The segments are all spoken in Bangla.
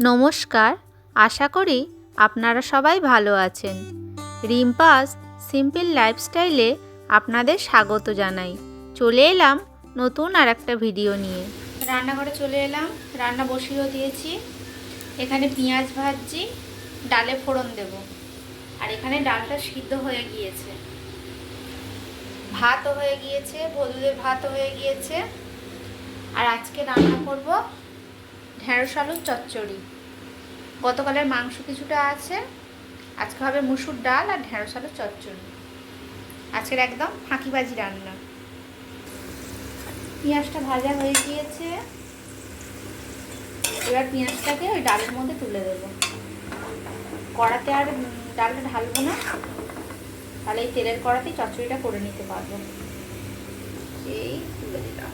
নমস্কার, আশা করি আপনারা সবাই ভালো আছেন। রিম্পাস সিম্পল লাইফস্টাইলে আপনাদের স্বাগত জানাই। চলে এলাম নতুন আর একটা ভিডিও নিয়ে। রান্নাঘরে চলে এলাম, রান্না বসিয়েও দিয়েছি। এখানে পেঁয়াজ ভাজছি, ডালে ফোড়ন দেব। আর এখানে ডালটা সিদ্ধ হয়ে গিয়েছে। ভাতও হয়ে গিয়েছে ভদুদের ভাতও হয়ে গিয়েছে। আর আজকে রান্না করব ঢেঁড়স আলুর চচ্চড়ি। গতকালের মাংস কিছুটা আছে, আজকে হবে মুসুর ডাল আর ঢেঁড়স আলুর চচ্চড়ি। আজকের একদম ফাঁকিবাজি রান্না। পেঁয়াজটা ভাজা হয়ে গিয়েছে। এবার পেঁয়াজটাকে ওই ডালের মধ্যে তুলে দেব। কড়াতে আর ডালটা ঢালবো না। তাহলে এই তেলের কড়াতেই চচ্চড়িটা করে নিতে পারব। এই তুলে দিলাম।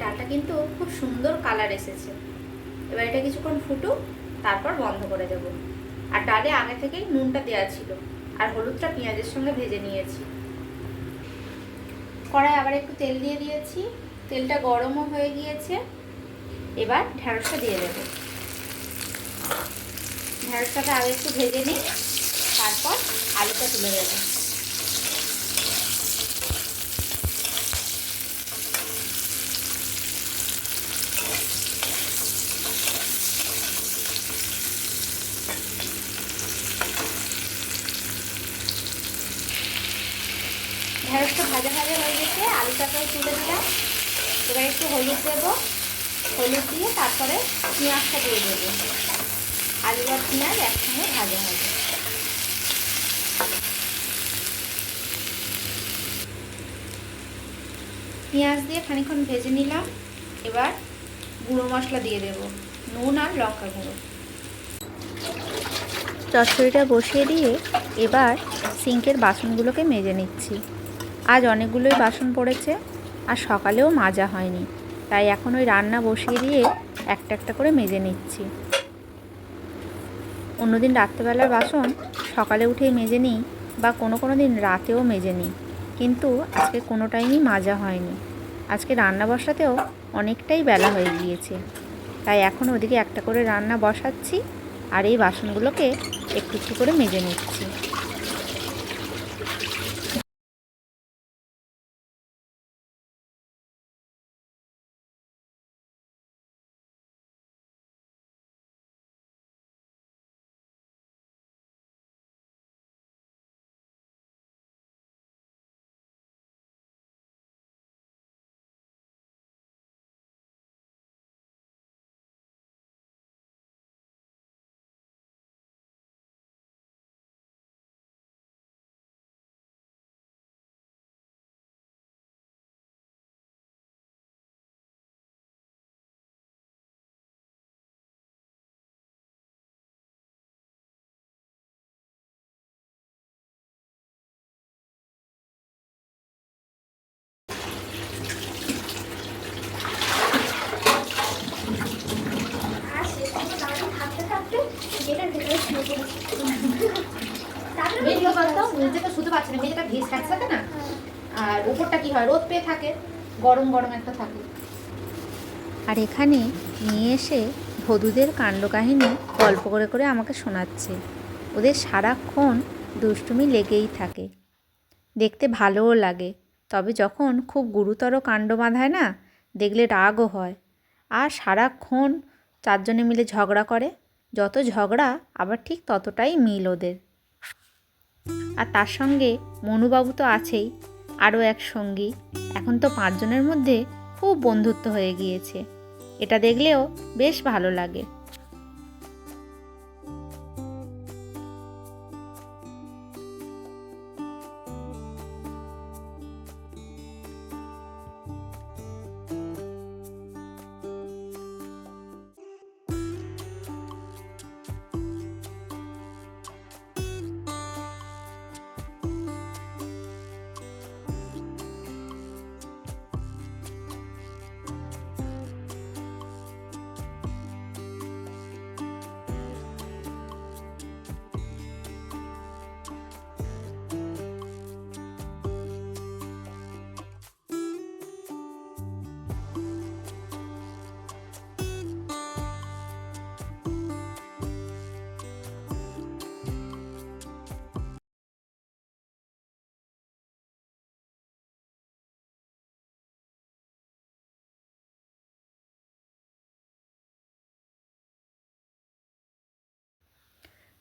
ডালটা কিন্তু খুব সুন্দর কালার এসেছে। এবার এটা কিছুক্ষণ ফুটুক, তারপর বন্ধ করে দেব। আর ডালে আগে থেকেই নুনটা দেওয়া ছিল, আর হলুদটা পেঁয়াজের সঙ্গে ভেজে নিয়েছি। কড়াই আবার একটু তেল দিয়ে দিয়েছি, তেলটা গরমও হয়ে গিয়েছে। এবার ঢ্যাঁড়সটা দিয়ে দেবো। ঢ্যাঁড়সটাকে আগে একটু ভেজে নিই, তারপর আলুটা তুলে দেবো ঢেঁড়সটা ভাজা ভাজা হয়ে গেছে আলু আলুটাকেও তুলে দিলাম। এবার একটু হলুদ দেবো। হলুদ দিয়ে তারপরে পেঁয়াজটা দিয়ে দেবো। আলু আর পেঁয়াজ একসঙ্গে ভাজা হবে পেঁয়াজ দিয়ে খানিক্ষণ ভেজে নিলাম। এবার গুঁড়ো মশলা দিয়ে দেবো। নুন আর লঙ্কা গুঁড়ো। চচ্চড়িটা বসিয়ে দিয়ে এবার সিঙ্কের বাসনগুলোকে মেজে নিচ্ছি। আজ অনেকগুলোই বাসন পড়েছে আর সকালেও মাজা হয়নি। তাই এখন ওই রান্না বসিয়ে দিয়ে একটা একটা করে মেজে নিচ্ছি। অন্যদিন রাত্রেবেলার বাসন সকালে উঠেই মেজে নিই বা কোনো কোনো দিন রাতেও মেজে নিই। কিন্তু আজকে কোনো টাইমই মাজা হয়নি। আজকে রান্না বসাতেও অনেকটাই বেলা হয়ে গিয়েছে। তাই এখন ওদিকে একটা করে রান্না বসাচ্ছি আর এই বাসনগুলোকে একটু একটু করে মেজে নিচ্ছি। মেঝেটা ভেজ থাকছে না, আর উপরটা কি হয়? রোদ পেয়ে থাকে, গরম গরম একটা থাকে। আর এখানে নিয়ে এসে ভদুদের কাণ্ড কাণ্ডকাহিনী গল্প করে করে আমাকে শোনাচ্ছে। ওদের সারাক্ষণ দুষ্টুমি লেগেই থাকে। দেখতে ভালোও লাগে, তবে যখন খুব গুরুতর কাণ্ড বাঁধায় না, দেখলে রাগও হয়। আর সারাক্ষণ চারজনে মিলে ঝগড়া করে, যত ঝগড়া, আবার ঠিক ততটাই মিল ওদের। আর তার সঙ্গে মনুবাবু তো আছেই, আরও এক সঙ্গী। এখন তো পাঁচজনের মধ্যে খুব বন্ধুত্ব হয়ে গিয়েছে। এটা দেখলেও বেশ ভালো লাগে।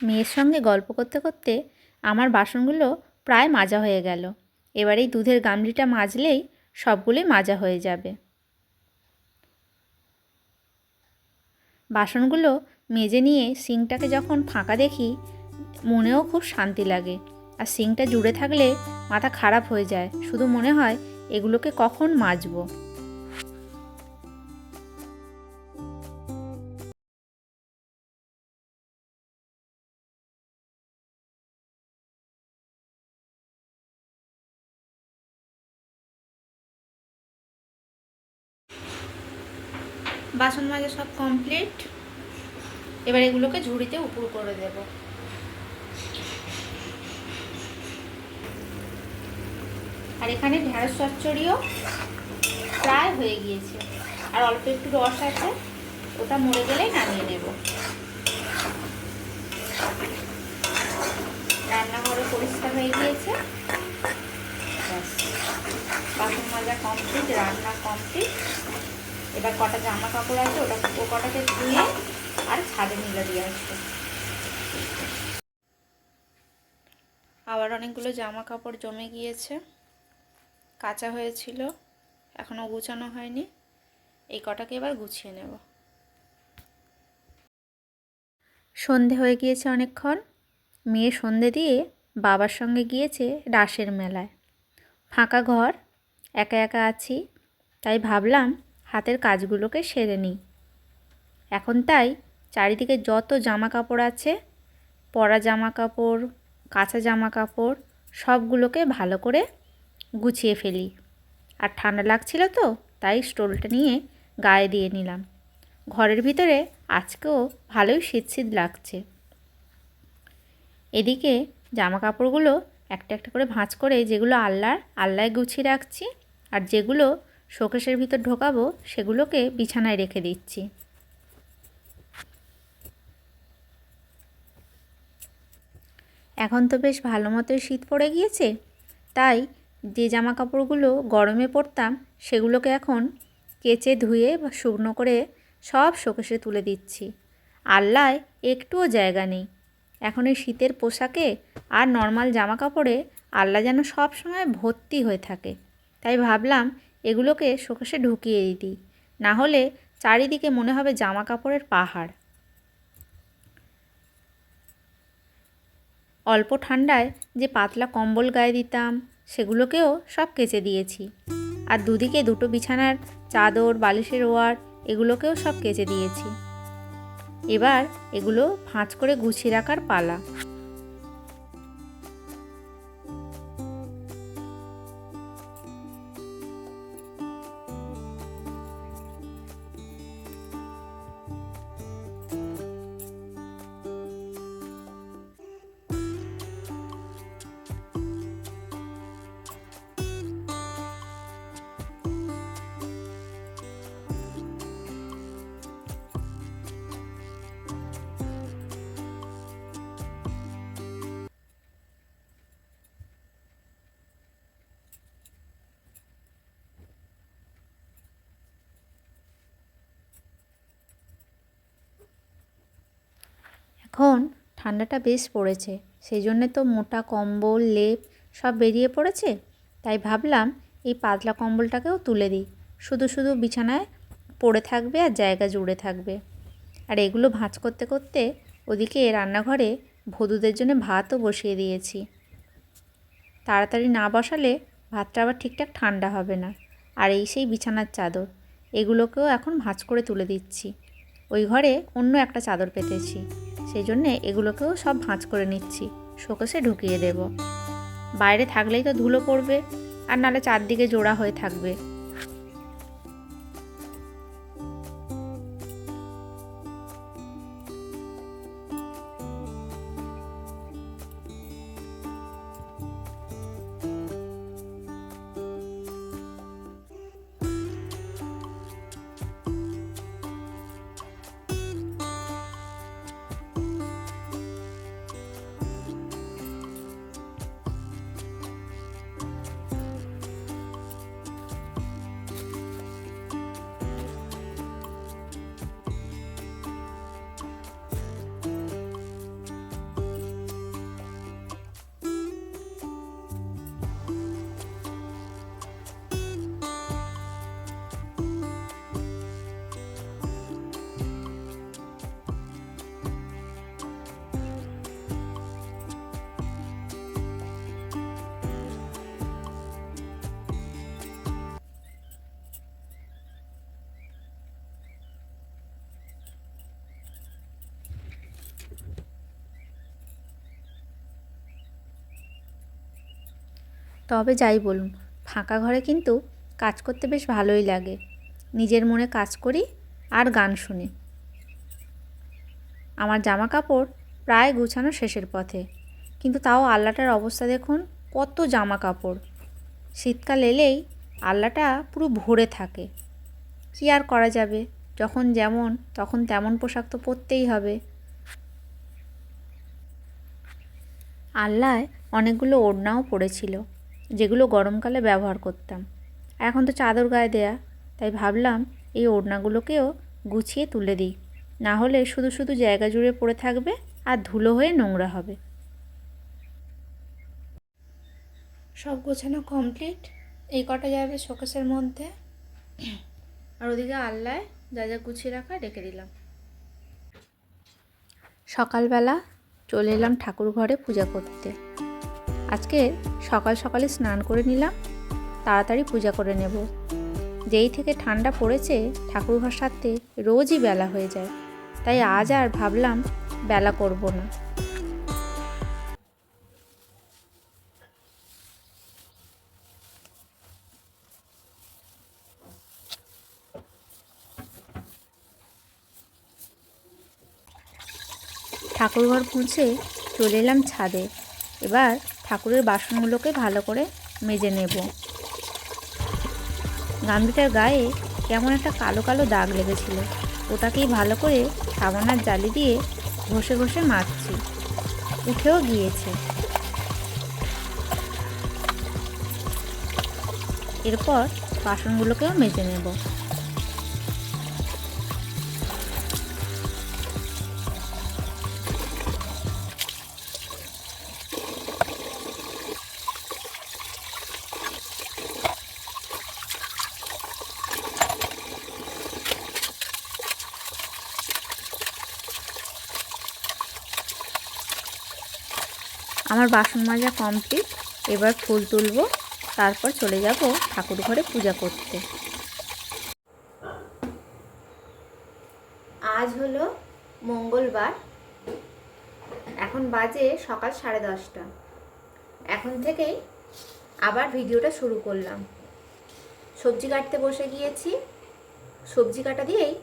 মেয়ের সঙ্গে গল্প করতে করতে আমার বাসনগুলো প্রায় মাজা হয়ে গেল। এবার এই দুধের গামলিটা মাজলেই সবগুলোই মাজা হয়ে যাবে। বাসনগুলো মেজে নিয়ে সিঙ্কটাকে যখন ফাঁকা দেখি, মনেও খুব শান্তি লাগে। আর সিঙ্কটা জুড়ে থাকলে মাথা খারাপ হয়ে যায়। শুধু মনে হয় এগুলোকে কখন মাজবো? বাসন মাজা সব কমপ্লিট এবার এগুলোকে ঝুড়িতে উপর করে দেব। আর এখানে ঢেঁড়স চচ্চড়িও প্রায় হয়ে গিয়েছে। আর অল্প একটু রস আছে, ওটা মরে গেলেই নামিয়ে নেব। রান্নাঘরে পরিষ্কার হয়ে গিয়েছে। বাসন মাজা কমপ্লিট রান্না কমপ্লিট এবার কটা জামা কাপড় আছে, ওটা ও কটাকে ধুয়ে আর ছাদে মিলে দিয়ে আসবে। আবার অনেকগুলো জামা কাপড় জমে গিয়েছে, কাঁচা হয়েছিল এখনও গুছানো হয়নি। এই কটাকে এবার গুছিয়ে নেব। সন্ধে হয়ে গিয়েছে অনেকক্ষণ। মেয়ে সন্ধে দিয়ে বাবার সঙ্গে গিয়েছে রাসের মেলায়। ফাঁকা ঘর, একা একা আছি, তাই ভাবলাম হাতের কাজগুলোকে সেরে নিই। এখন তাই চারিদিকে যত জামা কাপড় আছে, পরা জামা কাপড় কাঁচা জামা কাপড় সবগুলোকে ভালো করে গুছিয়ে ফেলি। আর ঠান্ডা লাগছিল তো, তাই স্টোলটা নিয়ে গায়ে দিয়ে নিলাম। ঘরের ভিতরে আজকেও ভালোই শীত শীত লাগছে। এদিকে জামা কাপড়গুলো একটা একটা করে ভাঁজ করে যেগুলো আল্লার, আল্লায় গুছিয়ে রাখছি আর যেগুলো শোকেশের ভিতর ঢোকাবো, সেগুলোকে বিছানায় রেখে দিচ্ছি। এখন তো বেশ ভালো মতোই শীত পড়ে গিয়েছে, তাই যে জামা কাপড়গুলো গরমে পরতাম, সেগুলোকে এখন কেচে ধুয়ে বা শুকনো করে সব শোকেশে তুলে দিচ্ছি। আল্লায় একটুও জায়গা নেই। এখন এই শীতের পোশাকে আর নর্মাল জামা কাপড়ে আল্লা যেন সব সময় ভর্তি হয়ে থাকে। তাই ভাবলাম এগুলোকে শোকেশে ঢুকিয়ে দিই না হলে চারিদিকে মনে হবে জামা কাপড়ের পাহাড়। অল্প ঠান্ডায় যে পাতলা কম্বল গায়ে দিতাম, সেগুলোকেও সব কেচে দিয়েছি। আর দুদিকে দুটো বিছানার চাদর, বালিশের ওয়ার, এগুলোকেও সব কেচে দিয়েছি। এবার এগুলো ভাঁজ করে গুছিয়ে রাখার পালা। এখন ঠান্ডাটা বেশ পড়েছে সেই জন্যে তো মোটা কম্বল, লেপ সব বেরিয়ে পড়েছে। তাই ভাবলাম এই পাতলা কম্বলটাকেও তুলে দিই। শুধু শুধু বিছানায় পড়ে থাকবে আর জায়গা জুড়ে থাকবে। আর এগুলো ভাঁজ করতে করতে ওদিকে রান্নাঘরে ভদুদের জন্য ভাতও বসিয়ে দিয়েছি। তাড়াতাড়ি না বসালে ভাতটা আবার ঠিকঠাক ঠান্ডা হবে না। আর এই সেই বিছানার চাদর, এগুলোকেও এখন ভাঁজ করে তুলে দিচ্ছি। ওই ঘরে অন্য একটা চাদর পেতেছি। সেই জন্যে এগুলোকেও সব ভাঁজ করে নিচ্ছি। শোকেসে ঢুকিয়ে দেব। বাইরে থাকলেই তো ধুলো পড়বে, আর নাহলে চারদিকে জোড়া হয়ে থাকবে। তবে যাই বলুন, ফাঁকা ঘরে কিন্তু কাজ করতে বেশ ভালোই লাগে। নিজের মনে কাজ করি আর গান শুনি। আমার জামা কাপড় প্রায় গুছানো শেষের পথে। কিন্তু তাও আল্লাটার অবস্থা দেখুন, কত জামা কাপড় শীতকাল এলেই আল্লাটা পুরো ভরে থাকে। কী আর করা যাবে? যখন যেমন, তখন তেমন পোশাক তো পরতেই হবে। আল্লায় অনেকগুলো ওড়নাও পড়েছিল। যেগুলো গরমকালে ব্যবহার করতাম। এখন তো চাদর গায়ে দেয়া তাই ভাবলাম এই ওড়নাগুলোকেও গুছিয়ে তুলে দিই। না হলে শুধু শুধু জায়গা জুড়ে পড়ে থাকবে আর ধুলো হয়ে নোংরা হবে। সব গোছানো কমপ্লিট এই কটা যাবে শোকেসের মধ্যে? আর ওদিকে আল্লায় যা যা গুছিয়ে রাখা রেখে দিলাম। সকালবেলা চলে এলাম ঠাকুর ঘরে পূজা করতে। আজকে সকাল সকালে স্নান করে নিলাম, তাড়াতাড়ি পূজা করে নেব। যেই থেকে ঠান্ডা পড়েছে ঠাকুর ঘর সারতে রোজই বেলা হয়ে যায়, তাই আজ আর ভাবলাম বেলা করব না। ঠাকুরঘর মুছে চলে এলাম ছাদে। এবার ঠাকুরের বাসনগুলোকে ভালো করে মেজে নেব। গামলিটার গায়ে কেমন একটা কালো কালো দাগ লেগেছিল, ওটাকেই ভালো করে সাবানার জালি দিয়ে ঘষে ঘষে মাজছি। উঠেও গিয়েছে। এরপর বাসনগুলোকেও মেজে নেব। আমার বাসন মাজা কমপ্লিট এবার ফুল তুলবো, তারপর চলে যাব ঠাকুর ঘরে পূজা করতে। আজ হলো মঙ্গলবার, এখন বাজে সকাল সাড়ে দশটা। এখন থেকেই আবার ভিডিওটা শুরু করলাম। সবজি কাটতে বসে গিয়েছি, সবজি কাটা দিয়েই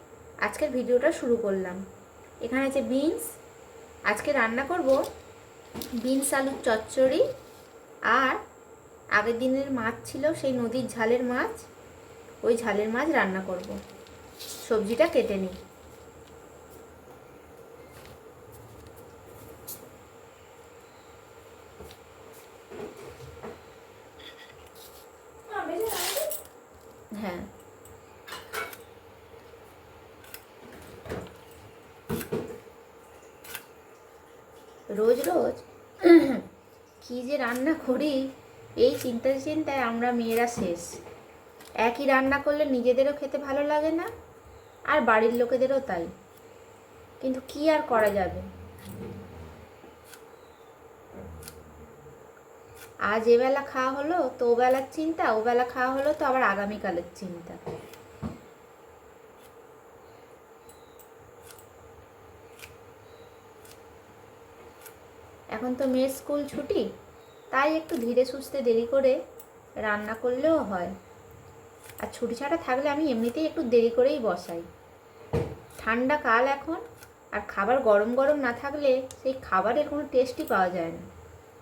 আজকের ভিডিওটা শুরু করলাম। এখানে যে বিনস আজকে রান্না করব বিনস আলুর চচ্চড়ি আর আগের দিনের মাছ ছিল সেই নদীর ঝালের মাছ, ওই ঝালের মাছ রান্না করব। সবজিটা কেটে নিই হ্যাঁ রোজ রোজ কী করি এই চিন্তা চিন্তায় আমরা মেয়েরা শেষ। একই রান্না করলে নিজেদেরও খেতে ভালো লাগে না, আর বাড়ির লোকেদেরও তাই। কিন্তু কি আর করা যাবে? আজ এবেলা খাওয়া হলো, তো ওবেলার চিন্তা ওবেলা খাওয়া হলো তো আবার আগামীকালের চিন্তা। এখন তো মেয়ের স্কুল ছুটি তাই একটু ধীরে সুস্থে দেরি করে রান্না করলেও হয়। আর ছুটি ছাড়া থাকলে আমি এমনিতেই একটু দেরি করেই বসাই। ঠান্ডা কাল এখন, আর খাবার গরম গরম না থাকলে সেই খাবারের কোনো টেস্টই পাওয়া যায় না।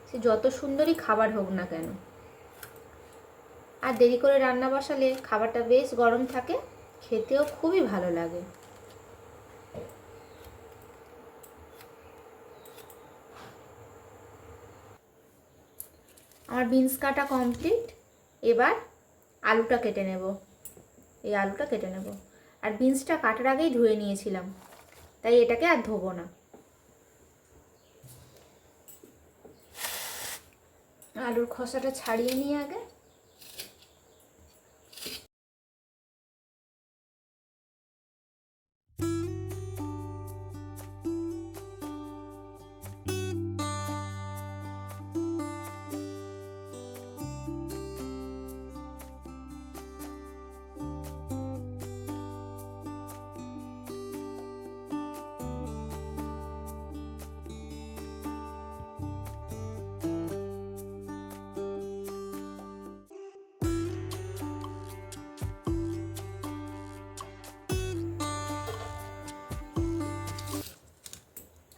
সে যত সুন্দরই খাবার হোক না কেন। আর দেরি করে রান্না বসালে খাবারটা বেশ গরম থাকে, খেতেও খুবই ভালো লাগে। আমার বিনস কাটা কমপ্লিট এবার আলুটা কেটে নেব। এই আলুটা কেটে নেব। আর বিনসটা কাটার আগেই ধুয়ে নিয়েছিলাম। তাই এটাকে আর ধোবো না। আলুর খসাটা ছাড়িয়ে নিয়ে আগে।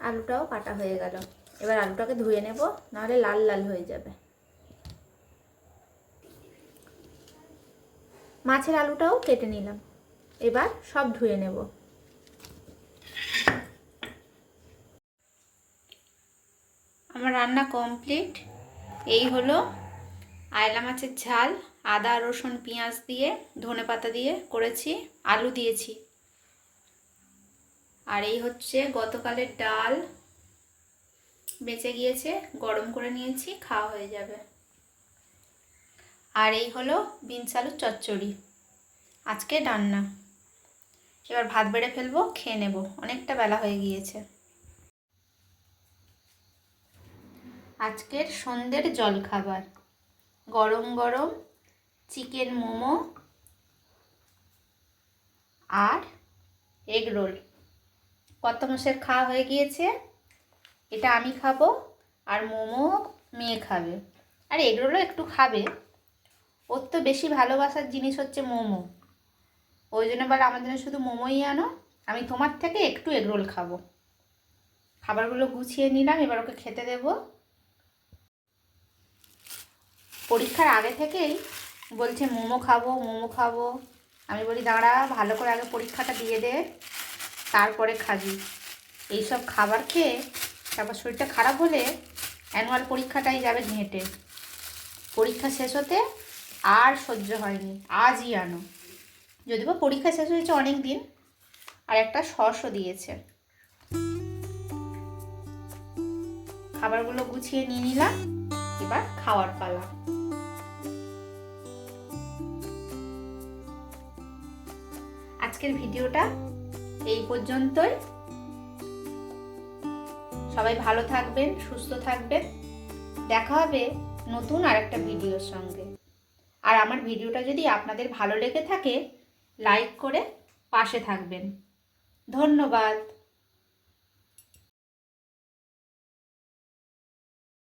আলুটাও কাটা হয়ে গেল। এবার আলুটাকে ধুয়ে নেব, নাহলে লাল লাল হয়ে যাবে। মাছের আলুটাও কেটে নিলাম। এবার সব ধুয়ে নেব। আমার রান্না কমপ্লিট। এই হলো আয়লা মাছের ঝাল, আদা, রসুন, পেঁয়াজ দিয়ে ধনে পাতা দিয়ে করেছি, আলু দিয়েছি। আর এই হচ্ছে গতকালের ডাল। বেঁচে গিয়েছে, গরম করে নিয়েছি, খাওয়া হয়ে যাবে। আর এই হলো বিনস আলুর চচ্চড়ি। আজকে রান্না। এবার ভাত বেড়ে ফেলব, খেয়ে নেব। অনেকটা বেলা হয়ে গিয়েছে। আজকের সন্ধ্যের জলখাবার। গরম গরম চিকেন মোমো আর এগ রোল। কত মাসের খাওয়া হয়ে গিয়েছে। এটা আমি খাব আর মোমো মেয়ে খাবে। আর এগ রোলও একটু খাবে। ওর তো বেশি ভালোবাসার জিনিস হচ্ছে মোমো। ওই জন্য বলে আমার জন্য শুধু মোমোই আনো। আমি তোমার থেকে একটু এগ রোল খাব। খাবারগুলো গুছিয়ে নিলাম, এবার ওকে খেতে দেবো। পরীক্ষার আগে থেকেই বলছে, মোমো খাব মোমো খাব। আমি বলি, দাঁড়া, ভালো করে আগে পরীক্ষাটা দিয়ে দে। তারপরে খাবি। এইসব খাবার খেয়ে তারপর শরীরটা খারাপ হলে অ্যানুয়াল পরীক্ষাটাই যাবে ঘেঁটে পরীক্ষা শেষ হতে আর সহ্য হয়নি। আজই আনো। যদিও পরীক্ষা শেষ হয়েছে অনেক দিন আর একটা সসও দিয়েছে। খাবারগুলো গুছিয়ে নিয়ে নিলাম, এবার খাওয়ার পালা। আজকের ভিডিওটা এই পর্যন্তই। সবাই ভালো থাকবেন, সুস্থ থাকবেন। দেখা হবে নতুন আর একটা ভিডিওর সঙ্গে। আর আমার ভিডিওটা যদি আপনাদের ভালো লেগে থাকে লাইক করে পাশে থাকবেন। ধন্যবাদ।